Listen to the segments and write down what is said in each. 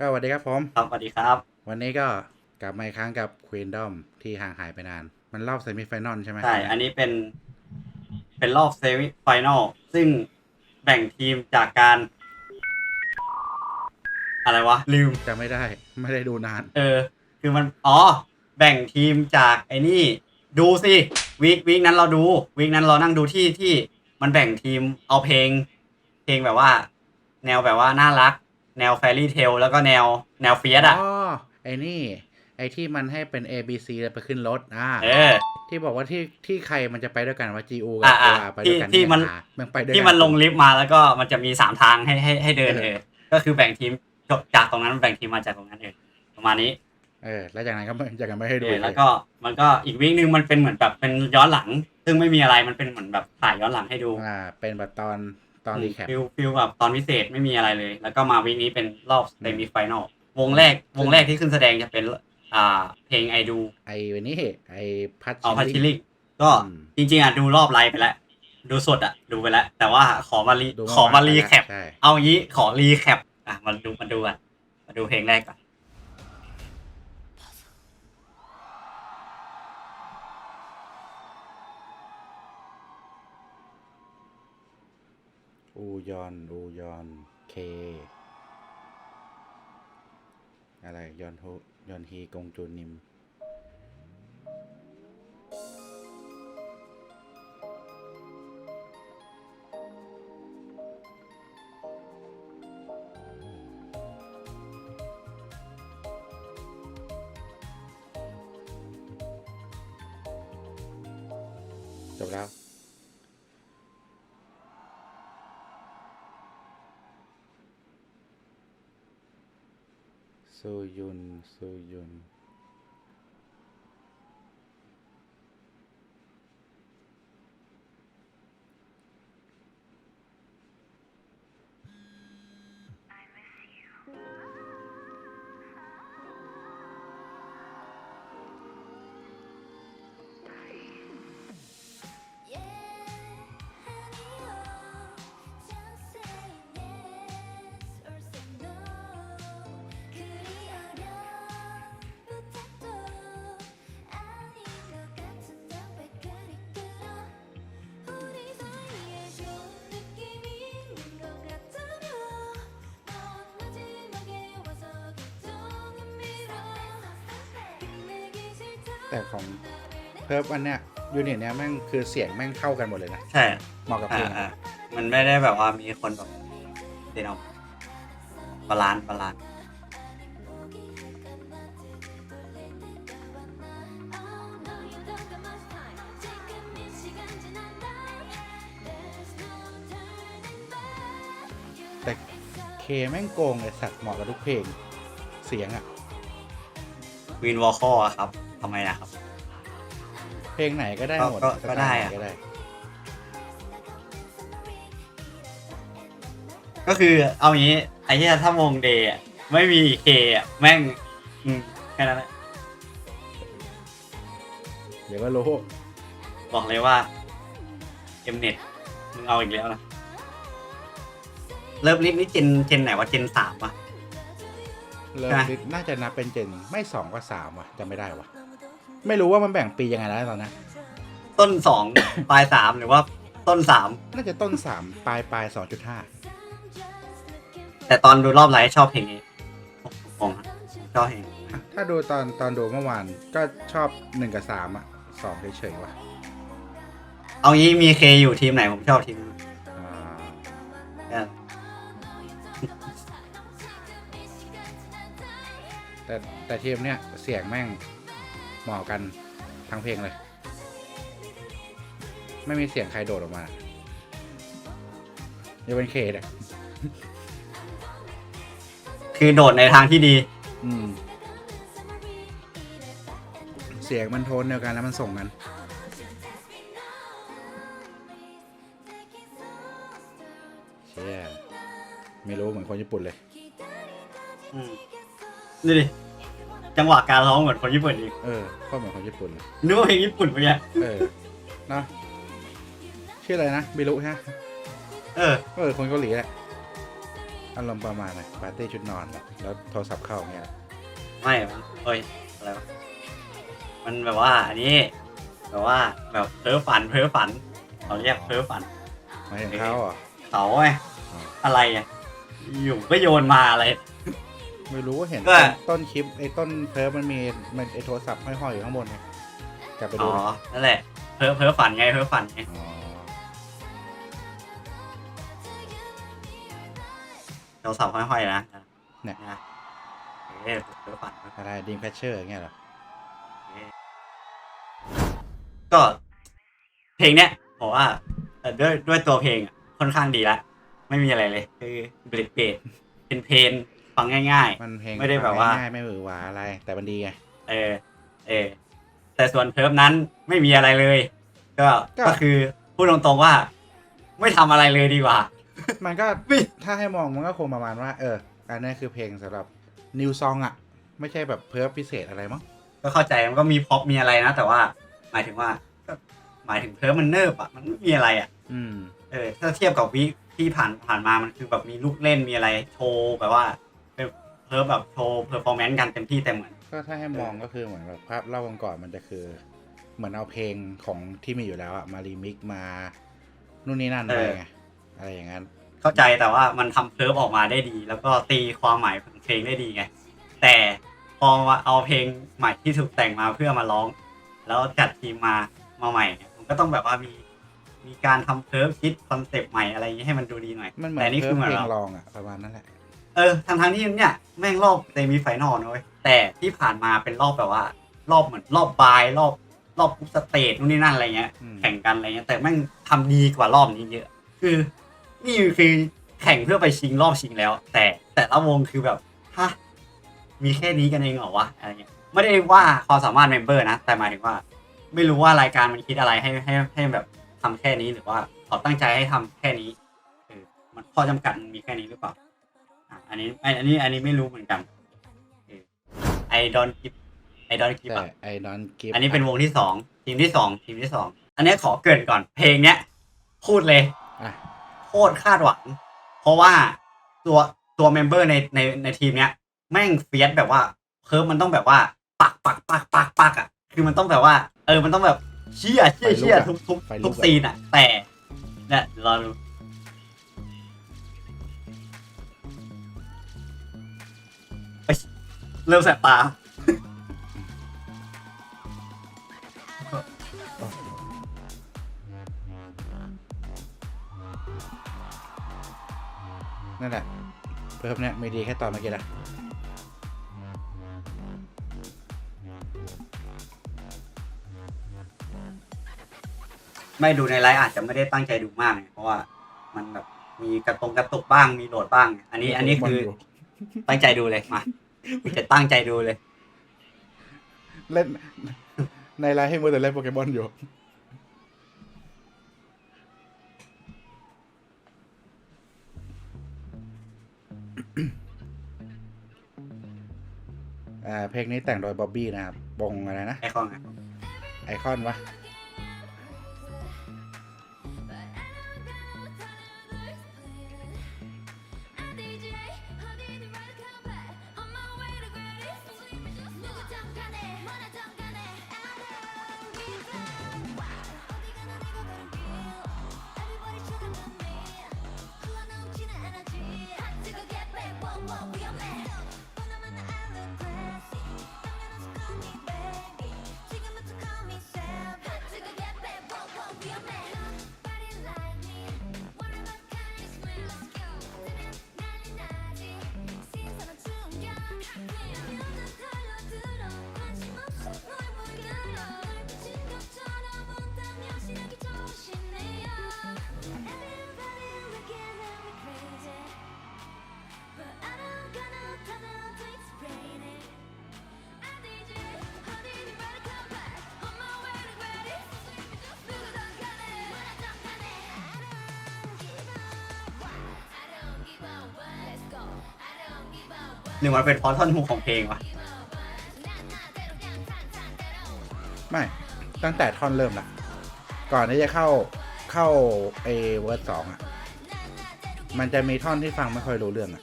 ก็สวัสดีครับผม ครับสวัสดีครับ วันนี้ก็กลับมาอีกครั้งกับ Queendom ที่ห่างหายไปนาน มันรอบเซมิไฟนอลใช่ไหมใช่ อันนี้เป็น เป็นรอบเซมิไฟแนลซึ่งแบ่งทีมจากการ อะไรวะ ลืมจะไม่ได้ ไม่ได้ดูนาน เออ คือมัน อ๋อ แบ่งทีมจากไอ้นี่ ดูสิวีควีคนั้นเราดูวีคนั้นเรานั่งดูที่ที่มันแบ่งทีมเอาเพลง เพลงแบบว่า แนวแบบว่าน่ารัก แนวแฟรี่เทลแล้วก็แนวแนวเฟียสอะอ๋อไอ้นี่ ไอ้ที่มันให้เป็น A B C แล้วไปขึ้นรถอ่าเออ ที่บอกว่าที่ที่ใครมันจะไปด้วยกันว่า G U กับอ่าตัวอ่าไปด้วยกันที่ที่มันอะมันไปด้วยกัที่มันลงลิฟต์มาแล้วก็มันจะมีสามทางให้ให้ให้เดินเอเอออก็คือแบ่งทีมจากตรงนั้นแบ่งทีมมาจากตรงนั้นเองประมาณนี้เออแล้วจากนั้นก็ไม่จากกันไม่ให้ดูเออเลแล้วยก็มันก็อีกวิ่งหนึ่งมันเป็นเหมือนแบบเป็นย้อนหลัง ซึ่งไม่มีอะไรมันเป็นเหมือนแบบถ่ายย้อนหลังให้ดูอ่าเป็นแบบตอน ตอนรีแคปฟิลฟิลแบบตอนพิเศษไม่มีอะไรเลย แล้วก็มาวิ่งนี้เป็นรอบเซมิไฟแนลวงแรกวงแรกที่ขึ้นแสดงจะเป็นอ่าเพลงไอดูไอ้วันนี้ไอ้พัชเอาพัชชิลิลิกก็อืมจริงๆอะดูรอบไลฟ์ไปแล้ว ดูสดอะดูไปแล้ว แต่ว่าขอมารีดูขอมารีแคปใช่เอางี้ขอรีแคปอะมาดูมาดูกันมาดูเพลงแรกก่อน อูยอน อูยอน เค อะไร ยอนโฮยอนฮี กงจูนิม ยุนซู แต่ของเพิร์ฟอันเนี้ยยูนิตเนี้ยแม่งคือเสียงแม่งเข้ากันหมดเลยนะ ใช่เหมาะกับเพอ่าลงอ่ามันไม่ได้แบบว่ามีคนแบบเดนเอาบาลานซ์บาลานซ์แต่เคแม่งโกงเลยสัตว์เหมาะกับทุกเพลง เสียงอะวินวอลคอครับ ทำไมนะครับ เพลงไหนก็ได้หมดก็ก็สตล์ได้หนอะก็ได้ ก็คือเอางี้ไอ้ที่ถ้าวงเดย์อะไม่มีเคอะแม่งอืมแค่นั้นแหละเดี๋ยวก็รู้บอกเลยว่าเอ็มเน็ตมึงเอาอีกแล้วนะเริ่มลิฟนี่เจนเจนไหนวะเจนสามวะ เริ่มใช่ ลิสต์น่าจะนับเป็นเจนไม่สองก็สามว่ะจำไม่ได้ว่ะ ไม่รู้ว่ามันแบ่งปียังไงแล้วตอนนั้นต้นสอง ปลายสามหรือว่าต้นสามน่าจะต้นสามปลายปลายสองจุดห้าแต่ตอนดูรอบไลฟ์ชอบเพลงนี้ผมอะชอบเพลงถ้าดูตอนตอนดูเมื่อวานก็ชอบหนึ่งกับสามอะสองเฉยๆว่ะ เอางี้มีเคอยู่ทีมไหนผมชอบทีมนั้นอ่าเออแต่แต่ทีมเนี้ยเสียงแม่ง เหมาะกันทั้งเพลงเลย ไม่มีเสียงใครโดดออกมายกเป็นเคเนี่ยคือโดดในทางที่ดี อืม เสียงมันโทนเดียวกันแล้วมันส่งกัน เชี่ยไม่รู้เหมือนคนญี่ปุ่นเลย อืมนี่ดิ จังหวะการร้องเหมือนคนญี่ปุ่นอีกเออก็เหมือนคนญี่ปุ่นเลยนึกว่าเพลงญี่ปุ่นไปเนี่ยเออเนอะชื่ออะไรนะไม่รู้ฮะเออเออคนเกาหลีแหละอารมณ์ประมาณไหนปาร์ตี้ชุดนอนอะแล้วโทรศัพท์เข้าอย่างเงี้ยเหรอไม่มันเฮ้ยอะไรวะมันแบบว่าอันนี้แบบว่าแบบเพ้อฝันเพ้อฝันเขาเรียกเพ้อฝันหมายถึงเขาเหรอเขาไงอ๋ออะไรอะอยู่ก็โยนมาอะไร ไม่รู้ว่าเห็นก็ต้นต้นคลิปไอ้ต้นเพิร์ฟมันมีมันไอ้โทรศัพท์ห้อยๆอยู่ข้างบนไงกลับไปอ๋ดูอนะนั่นแหละ เพ้อเพ้อฝันไง เพ้อฝันไง อ๋อโทรศัพท์ห้อยๆนะเนี่ยนะเอ๊ะเพ้อฝัน อะไรดีมแพชเชอร์อย่างเงี้ยเหรอก็ เพลงเนี้ยผมว่าเอ่อด้วยด้วยตัวเพลงอะค่อนข้างดีละ ไม่มีอะไรเลย คือเบรดเบรดเป็นเพลง ฟังง่าย มันเพลงไม่ได้แบบว่า ง่ายๆไม่หวือหวาอะไร แต่มันดีไง ๆ เออ เออ แต่ส่วนเพิร์ฟนั้นไม่มีอะไรเลย ก็ ก็ ก็คือพูดตรงๆว่า ไม่ทำอะไรเลยดีกว่า มันก็ไม่ ถ้าให้มองมันก็คงประมาณว่า เออ อันนี้คือเพลงสำหรับนิวซองอะ ไม่ใช่แบบเพิร์ฟพิเศษอะไรมั้ง ก็เข้าใจมันก็มีพ็อปมีอะไรนะ แต่ว่า หมายถึงว่าก็หมายถึงเพิร์ฟมันเนิบอะมันไม่มีอะไรอะอืม เออ ถ้าเทียบกับวิที่ผ่านผ่านมามันคือแบบมีลูกเล่นมีอะไรโชว์แบบว่า เป็นเพิร์ฟแบบโชว์เพอร์ฟอร์แมนซ์กันเต็มที่เต็มเหมือน ก็ถ้าให้มองก็คือเหมือนแบบภาพเล่าวันก่อนมันจะคือ เหมือนเอาเพลงของที่มีอยู่แล้วอะมารีมิกซ์มานู่นนี่นั่นอะไรไงอะไรอย่างนั้น เข้าใจแต่ว่ามันทำเพิร์ฟออกมาได้ดี แล้วก็ตีความหมายของเพลงได้ดีไง แต่พอมาเอาเพลงใหม่ที่ถูกแต่งมาเพื่อมาร้อง แล้วจัดทีมมามาใหม่เนี่ยมันก็ต้องแบบว่ามีมีการทำเพิร์ฟคิดคอนเซปต์ใหม่อะไรอย่างนี้ให้มันดูดีหน่อยมันเหมือแต่นนี่เพิคืร์อฟเหมือนเพลงเรารองอะประมาณนั้นแหละ เออทางทางๆที่เนี่ยแม่งรอบเซมิไฟนอลนะเว้ยแต่ที่ผ่านมาเป็นรอบแบบว่า รอบเหมือนรอบบายรอบรอบสเตจนู่นนี่นั่นอะไรเงี้ย อืม แข่งกันอะไรเงี้ยแต่แม่งทำดีกว่ารอบนี้เยอะ คือนี่คือแข่งเพื่อไปชิงรอบชิงแล้ว แต่แต่ละวงคือแบบฮะมีแค่นี้กันเองเหรอวะอะไรเงี้ยไม่ได้ว่าความสามารถเมมเบอร์นะ แต่หมายถึงว่า ไม่รู้ว่ารายการมันคิดอะไรให้ให้ให้แบบทำแค่นี้หรือว่าเขาตั้งใจให้ทำแค่นี้เออมันข้อจำกัดมันมีแค่นี้หรือเปล่า อะอันนี้อันอันนี้อันนี้ไม่รู้เหมือนกันไอดอนกิฟไอดอนกิฟแต่ไอ้ดอนกิฟอันนี้เป็นวงที่สองทีมที่สองทีมที่สองอันนี้ขอเกรินก่อนเพลงเนี้ย พูดเลยอะโคตรคาดหวัง เพราะว่าตัวตัวเมมเบอร์ในในในทีมเนี้ย แม่งเฟียสแบบว่าเคิร์ฟมันต้องแบบว่าปักปักปักปักปักอะ คือมันต้องแบบว่า เออมันต้องแบบเชี่ยเชี่ยเชี่ยทุกทุกทุกซีนอะ แต่เนี่ยเดี๋ยวรอดู เริ่มแสบตา นั่นแหละ เพิร์ฟเนี่ยไม่ดีแค่ตอนเมื่อกี้แหละไม่ดูในไลฟ์อาจจะไม่ได้ตั้งใจดูมากไงเพราะว่ามันแบบมีกระตรงกระตุกบ้างมีโหลดบ้างอันนี้อันนี้คือตั้งใจดูเลยมา จะตั้งใจดูเลย เล่น ในไลน์ให้มัวแต่เล่นโปเกมอนอยู่ อ่า เพลงนี้แต่งโดยบ๊อบบี้นะครับวงอะไรนะ ไอคอนอะไอคอนวะ หรือมันเป็นเพราะท่อนฮุกของเพลงวะไม่ตั้งแต่ท่อนเริ่มละก่อนที่จะเข้าเข้าเอเวอร์สองอะ มันจะมีท่อนที่ฟังไม่ค่อยรู้เรื่องอะ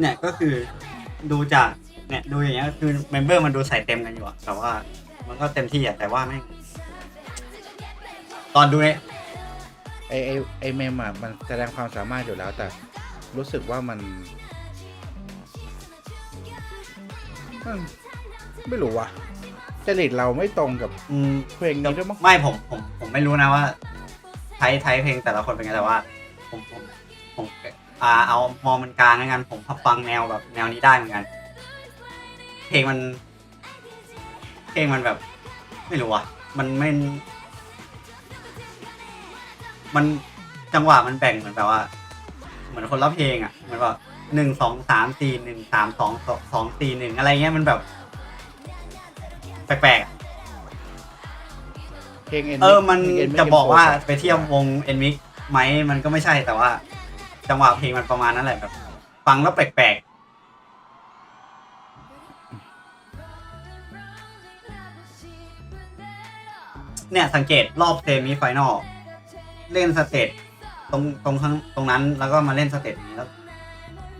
เนี่ยก็คือดูจากเนี่ยดูอย่างเงี้ยคือเมมเบอร์มันดูใส่เต็มกันอยู่อะแต่ว่า มันก็เต็มที่อะแต่ว่าไม่ตอนดูเนี่ย ไอไอไอเมมอะมันแสดงความสามารถอยู่แล้วแต่รู้สึกว่ามันมันไม่รู้ว่ะจริตเราไม่ตรงกับอืมเพลงนี้ด้วยมั้งไม่ผมผมผมไม่รู้นะว่าไทยไทยเพลงแต่ละคนเป็นไงแต่ว่า ผมผมผมอ่าเอามองมันกลางแล้วกันผมฟังแนวแบบแนวนี้ได้เหมือนกัน เพลงมัน เพลงมันแบบ ไม่รู้อะมันไม่ มันจังหวะมันแบ่งเหมือนแบบว่า เหมือนคนละเพลงอะเหมือนว่าหนึ่งสองสามสี่หนึ่งสามสองสองสี่หนึ่งอะไรเงี้ยมันแบบแปลกๆอะเพลง N เออ มันเพลง N จะบอกว่า N4 ไปเทียบวงเอ็นมิกไหมมันก็ไม่ใช่แต่ว่า จังหวะเพลงมันประมาณนั้นแหละแบบ ฟังแล้วแปลกๆเนี่ยสังเกตรอบเซมิไฟนอล เล่นสเตจตรงตรงข้างตรงนั้นแล้วก็มาเล่นสเตจนี้แล้ว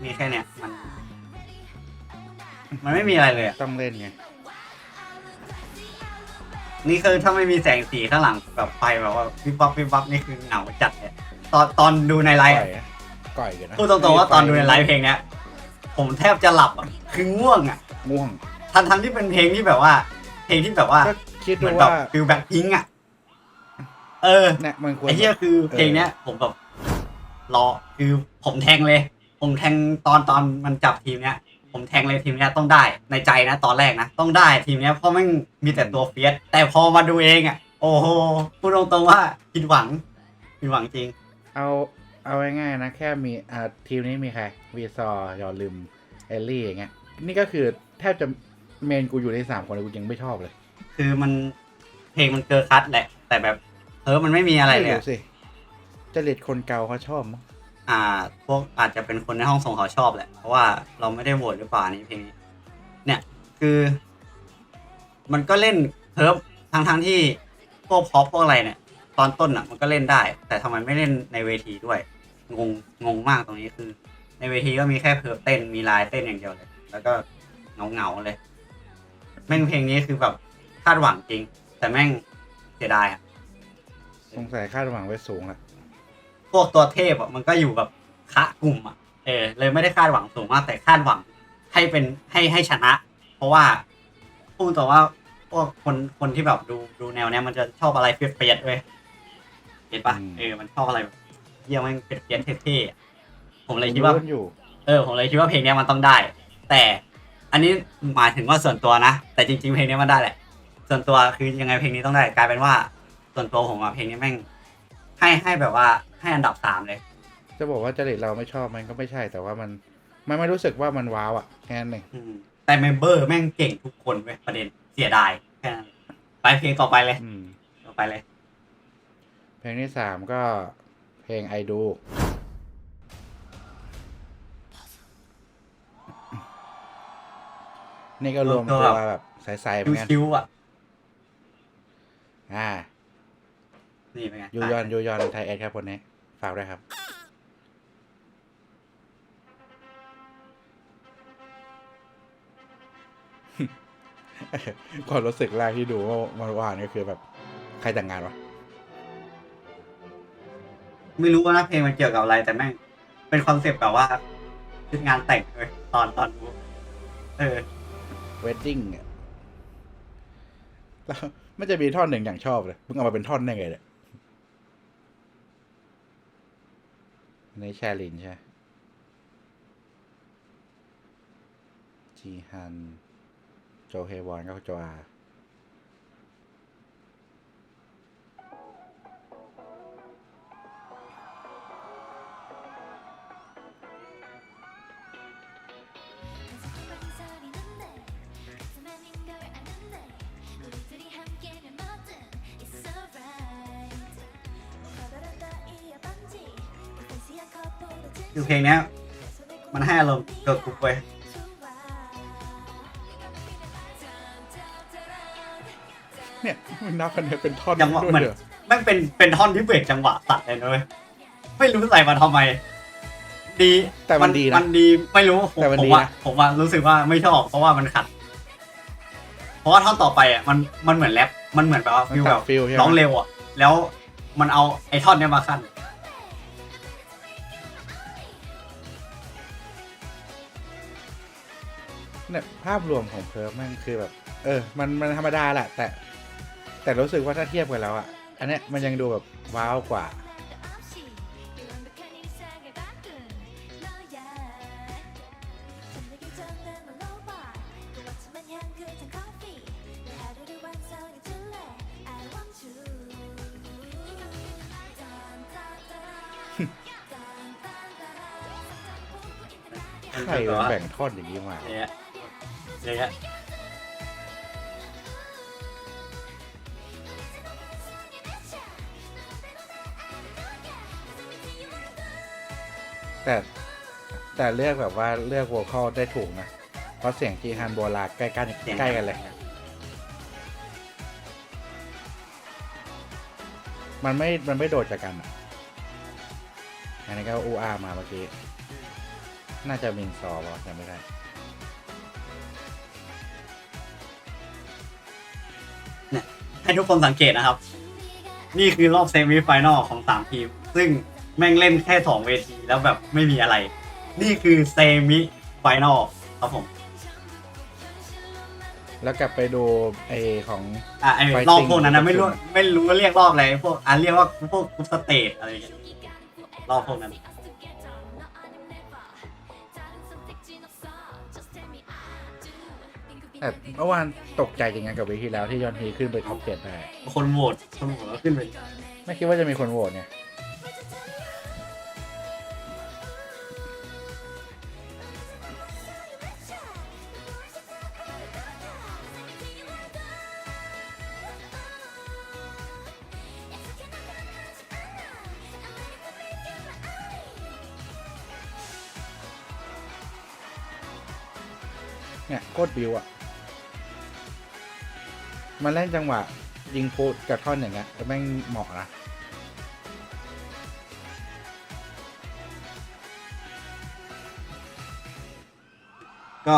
มีแค่เนี้ยมัน มันไม่มีอะไรเลยอะต้องเล่นไงนี่คือถ้าไม่มีแสงสีข้างหลังแบบไฟแบบว่าวิบวับวิบวับนี่คือเหงาจัดเลยตอนตอนดูในไลฟ์ก่ออะยอะก่อยกันนะพูดตรงๆว่าตอนดูในไลฟ์เพลงเนี้ยผมแทบจะหลับอะคือง่วงอะง่วง ทั้งทั้งที่เป็นเพลงที่แบบว่า เพลงที่แบบว่าก็คิดเหมืดูอนแบบว่าฟิลแบ็คพิงอะ เออเนี่ยมันควรไอ้เหี้ยคือเพลงเนี้ย ผมแบบรอคือผมแทงเลย ผมแทงตอนตอนมันจับทีมเนี้ย ผมแทงเลยทีมเนี้ยต้องได้ในใจนะ ตอนแรกนะต้องได้ทีมเนี้ยเพราะมันมีแต่ตัวเฟียสแต่พอมาดูเองอะ โอ้โหพูดตรงๆว่าผิดหวังผิดหวังจริง เอาเอาง่ายๆนะแค่มีอ่าทีมนี้มีใครวีซอร์ยอลืมเอลลี่อย่างเงี้ยนี่ก็คือแทบจะเมนกูอยู่ในสามคนเลยกูยังไม่ชอบเลย คือมันเพลงมันเกินคัดแหละ แต่แบบเออมันไม่มีอะไรเลยม่อะสิจริตคนเก่าเขาชอบมั้งอ่า พวกอาจจะเป็นคนในห้องส่งเขาชอบแหละ เพราะว่าเราไม่ได้โหวตหรือเปล่านี่เพลงนี้ เนี่ยคือ มันก็เล่นเพิร์ฟทั้งทั้งๆที่พวกพอปพวกอะไรเนี่ย ตอนต้นอะ มันก็เล่นได้ แต่ทำไมไม่เล่นในเวทีด้วย งงงงมากตรงนี้คือ ในเวทีก็มีแค่เพิร์ฟเต้นมีลายเต้นอย่างเดียวเลย แล้วก็เงาเงาๆเลย แม่งเพลงนี้คือแบบคาดหวังจริง แต่แม่งเสียดายอะ สงสัยคาดหวังไว้สูงละพวกตัวเทพอะมันก็อยู่แบบคะกลุ่มอะเออเลยไม่ได้คาดหวังสูงมากแต่คาดหวังให้เป็นให้ให้ชนะ เพราะว่าพูดตรงว่าพวกคนคนที่แบบดูดูแนวเนี้ยมันจะชอบอะไรเฟียสๆเว้ยเห็นปะเออมันชอบอะไรแบบเยี่ยมมันเฟียสๆเท่ๆอะผมเลยคิดว่า รู้กันอยู่ เออผมเลยคิดว่าเพลงเนี้ยมันต้องได้ แต่อันนี้หมายถึงว่าส่วนตัวนะ แต่จริงๆเพลงเนี้ยมันได้แหละ ส่วนตัวคือยังไงเพลงนี้ต้องได้กลายเป็นว่า ส่วนตัวผมอะเพลงนี้แม่ง ให้ให้แบบว่าให้อันดับสามเลย จะบอกว่าจริตเราไม่ชอบมันก็ไม่ใช่แต่ว่ามันมันไม่รู้สึกว่ามันว้าวอะแค่นั้นเองอืมแต่เมมเบอร์แม่งเก่งทุกคนเว้ยประเด็นเสียดายแค่นั้นไปเพลงต่อไปเลย อืม ต่อไปเลย เพลงที่สามก็เพลงไอดู นี่ก็รวมตัวแบบใสๆเหมือนกันคิวๆอะ อ่า นี่เป็นไงยูยอนยูยอนไทยเอสครับคนนี้ ฝากด้วยครับ ความรู้สึกแรกที่ดูว่ามันวานก็คือแบบ ใครแต่งงานวะ ไม่รู้ว่านะเพลงมันเกี่ยวกับอะไรแต่แม่ง เป็นคอนเซปต์แบบว่าชุดงานแต่งเลยตอนตอนดูเออเวดดิ้งอะแล้วมันจะมีท่อนหนึ่งอย่างชอบเลย มึงเอามาเป็นท่อนได้ไงเนี่ย ในแชร์ลินใช่จีฮัน โจเฮวอนก็โจอา คือเพลงเนี้ยมันให้อารมณ์เกิร์ลกรุ๊ปเว้ยเนี่ยมึงนับคะแนนเป็นท่อนจังหวะด้วยเหมือนเหรอแม่งเป็นเป็นท่อนที่เบรกจังหวะตัดเลยนะเว้ยไม่รู้ใส่มาทำไม ดีแต่มันดีนะมันดีไม่รู้ผมแต่มันผดีมว่านะ ผมว่ารู้สึกว่าไม่ชอบเพราะว่ามันขัด เพราะว่าท่อนต่อไปอะมันมันเหมือนแรปมันเหมือนแบบว่ามันฟิลตัแบดบฟิลใช่ไหมร้องเร็วอะแล้วมันเอาไอ้ท่อนเนี้ยมาขั้น เนี่ยภาพรวมของเพิร์ฟแม่งคือแบบ เออ มันมันธรรมดาแหละ แต่ แต่รู้สึกว่าถ้าเทียบกันแล้วอะ อันเนี้ยมันยังดูแบบว้าวกว่า ใครมันแบ่งท่อนอย่างนี้มาอย่างเงี้ย อย่างเงี้ยแต่แต่เลือกแบบว่าเลือกโวคอลได้ถูกนะ เพราะเสียงจีฮันโบราณใกล้กันใกล้กันเลย มันไม่ มันไม่โดดจากกันอะ อันนี้ก็อูอามาเมื่อกี้ น่าจะมินซอป่ะจำไม่ได้ ให้ทุกคนสังเกตนะครับ นี่คือรอบเซมิไฟแนอลของสามทีม ซึ่งแม่งเล่นแค่สองเวทีแล้วแบบไม่มีอะไร นี่คือเซมิไฟแนอลครับผมแล้วกลับไปดูไอของอะไอ้ Fighting รอบพวกนั้นนะไม่รู้ Production ไม่รู้ว่าเรียกรอบอะไรพวกอะเรียกว่าพวกกรุ๊ปสเตจอะไรอย่างเงี้ยรอบพวกนั้น แต่เมื่อวานตกใจจริงๆกับเวทีแล้วที่ยอนฮีขึ้นไปท็อปเจ็ดได้ คนโหวตคนโหวตแล้วขึ้นไปไม่คิดว่าจะมีคนโหวตไงเนี่ยโคตรบิวอะ มันเล่นจังหวะ ยิงฟูดกับท่อนอย่างเงี้ยแล้วแม่งเหมาะนะก็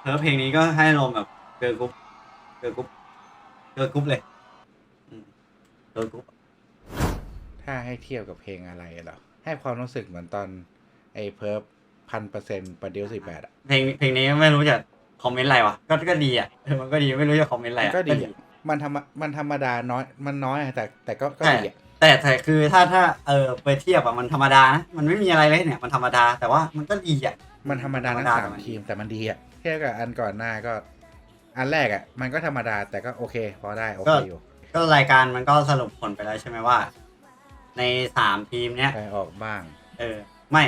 เพิร์ฟเพลงนี้ก็ให้ลมณ์แบบเกิร์ลกรุ๊ปเกิร์ลกรุ๊ปเกิร์ลกรุ๊ปเลยอืมเกิร์ลกรุ๊ปถ้าให้เทียบกับเพลงอะไรเหรอ ให้ความรู้สึกเหมือนตอน ไอ้เพิร์ฟพันเปอร์เซ็นต์ประดิวสี่แปดอะเพลงเพลงนี้ไม่รู้จะ คอมเมนต์อะไรวะก็ก็ดีอะเออมันก็ดีไม่รู้จะคอมเมนต์อะไรอะก็ดีอะมันธรรมมันธรรมดาน้อยมันน้อยอะแต่แต่ก็ก็ใช่ดีอะแต่แต่คือถ้าถ้าเออไปเทียบอะมันธรรมดานะมันไม่มีอะไรเลยเนี่ยมันธรรมดาแต่ว่ามันก็ดีอะ มันธรรมดาทั้งธรรมดาสามแต่มันทีมแต่มันดีอะเทียบกับอันก่อนหน้าก็ อันแรกอะมันก็ธรรมดาแต่ก็โอเค พอได้โอเคอยู่ก็รายการมันก็สรุปผลไปแล้วใช่ไหมว่า ในสามทีมเนี้ยใครออกบ้าง เออ ไม่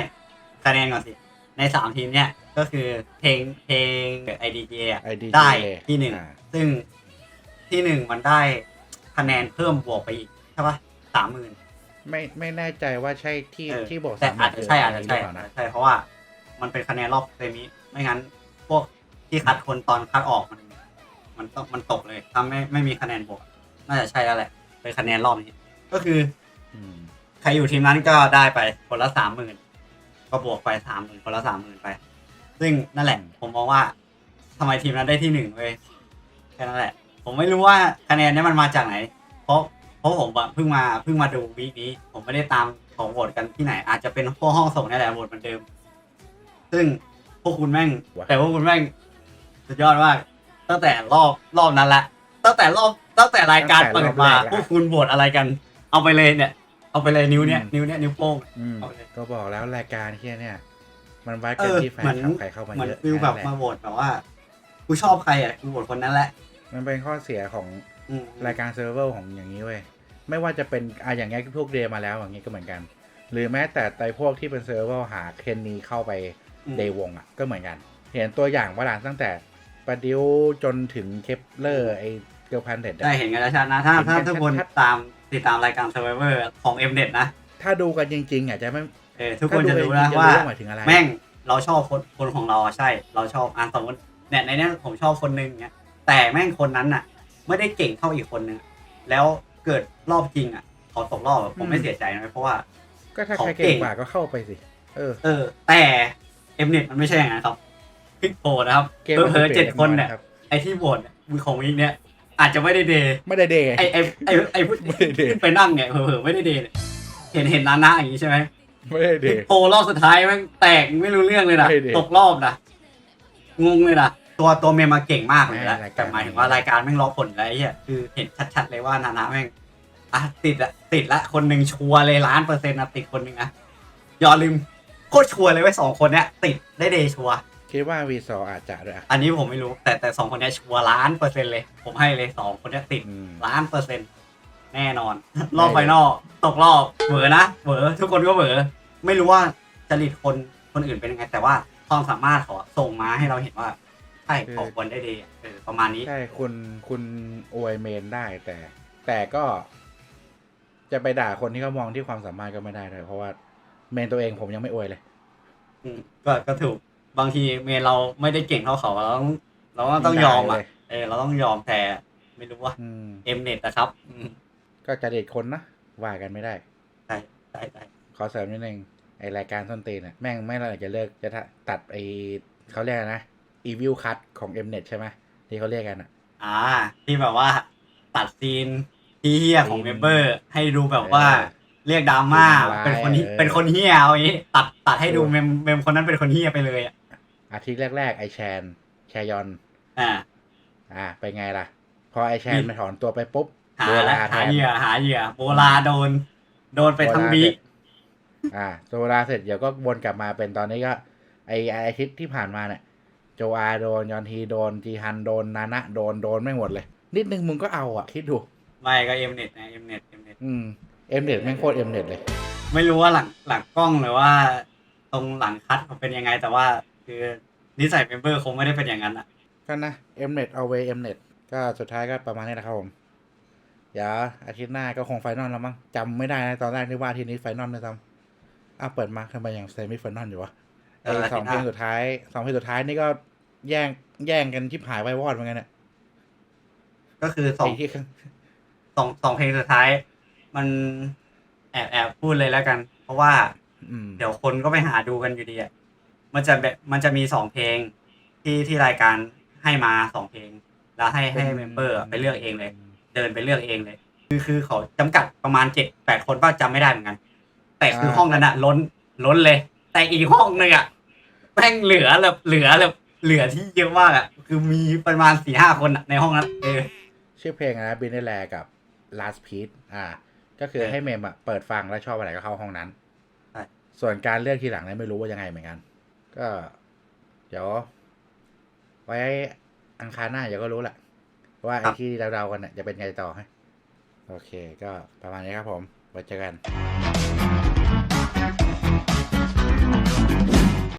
คะแนนก่อนสิ ในสามทีมเนี้ยก็คือเพลงเพลง IDGA อะ IDGA ได้ที่หนึ่งอ่า ซึ่งที่หนึ่งมันได้คะแนนเพิ่มบวกไปอีกใช่ปะสามหมื่น ไม่ไม่แน่ใจว่าใช่ที่เออที่บอกแต่สามอาจจะใช่อาจจะหใช่รือเปล่าอาจนะจะใช่เพราะว่ามันเป็นคะแนนรอบเซมิไม่งั้น พวกที่คัดคนตอนคัดออกมัน มันต้องมันตกเลยถ้าไม่ไม่มีคะแนนบวก น่าจะใช่แล้วแหละเป็นคะแนนรอบนี้ ก็คืออืม ใครอยู่ทีมนั้นก็ได้ไปคนละสามหมื่น ก็บวกไปสามหมื่นคนละสามหมื่นไป ซึ่งนั่นแหละ ผมมองว่าทำไมทีมนั้นได้ที่หนึ่งเว้ยแค่นั้นแหละ ผมไม่รู้ว่าคะแนนเนี้มันมาจากไหน เพราะเพราะผมอะเพิ่งมาเพิ่งมาดูวีคนี้ ผมไม่ได้ตามของโหวตกันที่ไหน อาจจะเป็นพวกห้องส่งนี่แหละโหวตเหมือนเดิม ซึ่งพวกคุณแม่ง แต่พวกคุณแม่งสุดยอดมากตั้งแต่รอบรอบนั้นละตั้งแต่รอบตั้งแต่รายการเปิดมาพวกคุณโหวตอะไรกัน เอาไปเลยเนี่ย เอาไปเลยนิ้วเนี้ยนิ้วเนี้ยนิ้วโป้ง อืมเอาเลย ก็บอกแล้วรายการที่เนี่ย มันวัดเอกันอที่แฟนเหมือนคลับใครเข้ามาเหมือนเยอะฟิลแบบนั่นหมาละโหวตแบบว่ากูชอบใครอะกูโหวตคนนั้นแหละมันเป็นข้อเสียของอืมรายการเซิร์ฟเวอร์ของอย่างนี้เว้ยไม่ว่าจะเป็นอะอย่างเงี้ยพวกเดย์มาแล้วอย่างงี้ก็เหมือนกัน หรือแม้แต่ไตพวกที่เป็นเซิร์ฟเวอร์หาเคนนีเข้าไป อืม เดย์วงอะก็เหมือนกัน เห็นตัวอย่างว่าหลานตั้งแต่ประดิวจนถึงเคปเลอร์ไอเกิร์ลพันเด็ดได้เห็นกันชัดๆนะถ้าเห็นกันถ้าทุกคนชัดตาม ติดตามรายการ Survivor ของ m n e t นะ ถ้าดูกันจริงๆอะจะไม่เออทุกคนจะรู้ถ้านะดูว่าจริงๆจะหมายถึงอะไรแม่งเราชอบคนคนของเราอะใช่ เราชอบอะสมมติเนี่ยในเนี้ยผมชอบคนนึงเนี้ยแต่แม่งคนนั้นน่ะ ไม่ได้เก่งเท่าอีกคนนึงอะแล้วเกิดรอบจริงอะเขาตกรอบอะผมไม่เสียใจนะเพราะว่าก็ถ้าของใครเก่เก่งงกว่าก็เข้าไปสิ เออ เออ แต่เอ็มเน็ตมันไม่ใช่อย่างนั้นครับพิกโพนะครับเกมเผลอๆเจ็ดคนเนี่ยครับไอที่โหวตเนี่ยมือของวิกเนี่ย อาจจะไม่ได้เดย์ไม่ได้เดย์ไอไอไอไอผู้ไม่ได้เดย์ไปนั่งเนี่ยเผลอๆไม่ได้เดย์เนี่ยเห็นเห็นนานะอย่างนี้ใช่ไหมไม่ได้เดพิกย์โพรอบสุดท้ายแม่งแตกไม่รู้เรื่องเลยนะไม่ได้ตกรอบนะงงเลยนะตัวตัวเมมมาเก่งมากเลยนะไม่รายการแต่หมายถึงว่ารายการแม่งล็อกผลอะไรเงี้ยคือเห็นชัดๆเลยว่านานะแม่งอะติดอะติดละคนหนึ่งชัวร์เลยล้านเปอร์เซ็นต์นะติดคนหนึ่งนะอย่าลืมโคตรชัวร์เลยไว้ยสองคนเนี้ยติดได้เดย์ชัวร์ คิดว่าวีซออาจจะด้วยอะอันนี้ผมไม่รู้ แต่แต่สองคนเนี้ยชัวร์ล้านเปอร์เซ็นต์เลย ผมให้เลยสองคนเนี้ยติดอืม ล้านเปอร์เซ็นต์แน่นอน รอบไฟนอลตกรอบเหวอนะเหวอทุกคนก็เหวอไม่รู้ว่าจริตคนคนอื่นเป็นยังไง แต่ว่าความสามารถเขาอะส่งมาให้เราเห็นว่าใช่เขาควรได้ดีอะเออประมาณนี้ ใช่คุณคุณอวยเมนได้แต่ แต่ก็ จะไปด่าคนที่เขามองที่ความสามารถก็ไม่ได้เลยเพราะว่าเมนตัวเองผมยังไม่อวยเลย อืมก็ก็ถูก บางทีเมนเราไม่ได้เก่งเท่าเขาเราต้องเราก็ต้องยอมอะได้เลยเออเราต้องยอมแต่ไม่รู้ว่าอืมเอ็มเน็ตนะครับอืมก็จะเด็ดคนนะว่ากันไม่ได้ใช่ใช่ใช่ขอเสริมนิดนึงไอรายการส้นตีนเนี่ยแม่งไม่เราจะเลิกจะตัดไอเขาเรียกอะไรนะอีวิวคัตของ Mnet ใช่ไหมที่เขาเรียกกันอะ อ่า ที่แบบว่าตัดซีนที่เฮี้ยของเมมเบอร์ ให้ดูแบบว่าเออเรียกดราม่าดูร้ายเป็นคนที่เออเป็นคนเฮี้ยเอาอย่างนี้ตัดตัดให้ดูดูเมมเมมคนนั้นเป็นคนเฮี้ยไปเลยอะ อาทิตย์แรก ๆ ไอแชน แชยอน อ่า อ่า ไปไงล่ะ พอไอแชนนี่ไปถอนตัวไปปุ๊บหาโดนแล้วลาแทหานเหยื่อหาเหยื่อโบลาโดน โดนไปทั้งโดนลาบีเสร็จอ่าโซลาเสร็จเดี๋ยวก็วนกลับมาเป็นตอนนี้ก็ ไอไออาทิตย์ที่ผ่านมาเนี่ยโจอาโดนยอนทีโดนจีฮันโดนนานะโดนโดนไม่งหมดเลย นิดนึงมึงก็เอาอะ คิดดู ไม่ก็เอ็มเน็ตนะเอ็มเน็ตเอ็มเน็ตอืมเอ็มเน็ตแม่งโคตรเอ็มเน็ตเลย ไม่รู้ว่าหลังหลังกล้องหรือว่า ตรงหลังคัดเขาเป็นยังไงแต่ว่า คือนิสัยเมมเบอร์คงไม่ได้เป็นอย่างนั้นอะ ก็นะ Mnet เอาไว้ Mnet ก็สุดท้ายก็ประมาณนี้นะครับผม เดี๋ยวอาทิตย์หน้าก็คงไฟนอลแล้วมั้งจำไม่ได้นะตอนแรกนึกว่าอาทิตย์นี้ไฟนอลเลยซ้ำอ้าวเปิดมาทำไมยังเซมิไฟนอลอยู่วะเออไอสองอาทิตย์หน้าเพลงสุดท้ายสองเพลงสุดท้ายนี่ก็แย่งแย่งกันชิบหายไว้วอดเหมือนกันเนี่ยก็คือสองไอ้ที่ข้างสองสองเพลงสุดท้าย มันแอบแอบพูดเลยแล้วกัน เพราะว่าอืมเดี๋ยวคนก็ไปหาดูกันอยู่ดีอะ มันจะแบบมันจะมีสองเพลงที่ที่รายการให้มาสองเพลง แล้วให้ให้เมมเบอร์ไปเลือกเองเลย เดินไปเลือกเองเลย คือคือเขาจำกัดประมาณเจ็ดแปดคนป้าจำไม่ได้เหมือนกัน แต่คือห้องนั้นอะล้นล้นเลย แต่อีกห้องหนึงอะแม่งเหลือแบบเหลือแบบเหลือที่เยอะมากอะคือมีประมาณสี่ห้าคนอะในห้องนั้นเออชื่อเพลงอะไรนะบินได้แลกับ last piece อ่า ก็คือเออให้เมมอะเปิดฟังแล้วชอบอะไรก็เข้าห้องนั้นใช่ส่วนการเลือกทีหลังเนี่ยไม่รู้ว่ายังไงเหมือนกัน ก็ เดี๋ยว ไว้อังคารหน้าเดี๋ยวก็รู้แหละว่าไอ้ที่เดาๆกันเนี่ยจะเป็นไงต่อให้โอเค ก็ประมาณนี้ครับผมไว้เจอกัน